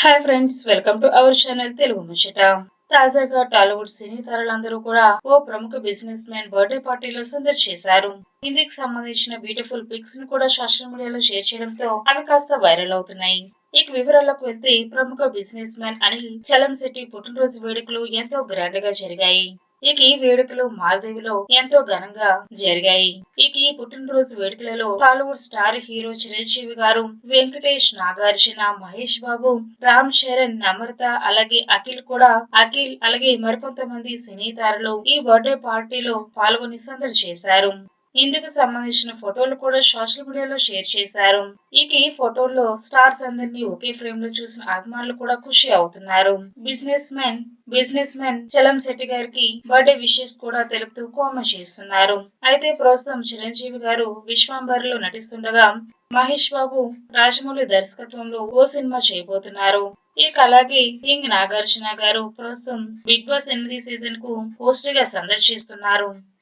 Hi friends welcome to our channel Telugu ముచ్చట తాజాగా టాలీవుడ్ సినీ తరలందరూ కూడా ఓ ప్రముఖ బిజినెస్ మ్యాన్ బర్త్డే పార్టీలో సందడి చేశారు. ఇందుకు సంబంధించిన బ్యూటిఫుల్ పిక్స్ను కూడా సోషల్ మీడియాలో షేర్ చేయడంతో అవి కాస్త వైరల్ అవుతున్నాయి. ఇక వివరాలకు వెళ్తే ప్రముఖ బిజినెస్ మ్యాన్ అనిల్ చలం శెట్టి పుట్టినరోజు వేడుకలు ఎంతో గ్రాండ్గా జరిగాయి. ఇక ఈ వేడుకలు మాల్దీవులో ఎంతో ఘనంగా జరిగాయి. ఇక ఈ పుట్టినరోజు వేడుకలలో Tollywood star hero Chiranjeevi garu Venkatesh Nagarjuna Mahesh Babu Ram Charan నమ్రత అలాగే అఖిల్ కూడా. అఖిల్ అలాగే మరికొంతమంది సినీ తారలు ఈ బర్త్డే పార్టీలో పాల్గొని సందడి చేశారు. ఇందుకు సంబంధించిన ఫోటోలు కూడా సోషల్ మీడియాలో షేర్ చేశారు. ఇక ఈ ఫోటోల్లో స్టార్స్ అందరినీ ఒకే ఫ్రేమ్లో చూసిన అభిమానులు కూడా ఖుషి అవుతున్నారు. Businessmen businessmen Chalam Shetty గారికి బర్త్డే విషెస్ కూడా తెలుపుతూ కామెంట్ చేస్తున్నారు. అయితే ప్రస్తుతం చిరంజీవి గారు విశ్వాంబరిలో నటిస్తుండగా మహేష్ బాబు రాజమౌళి దర్శకత్వంలో ఓ సినిమా చేయబోతున్నారు. ఇక అలాగే కింగ్ నాగార్జున గారు ప్రస్తుతం బిగ్ బాస్ ఎనిమిది సీజన్కు హోస్ట్గా సందర్శిస్తున్నారు.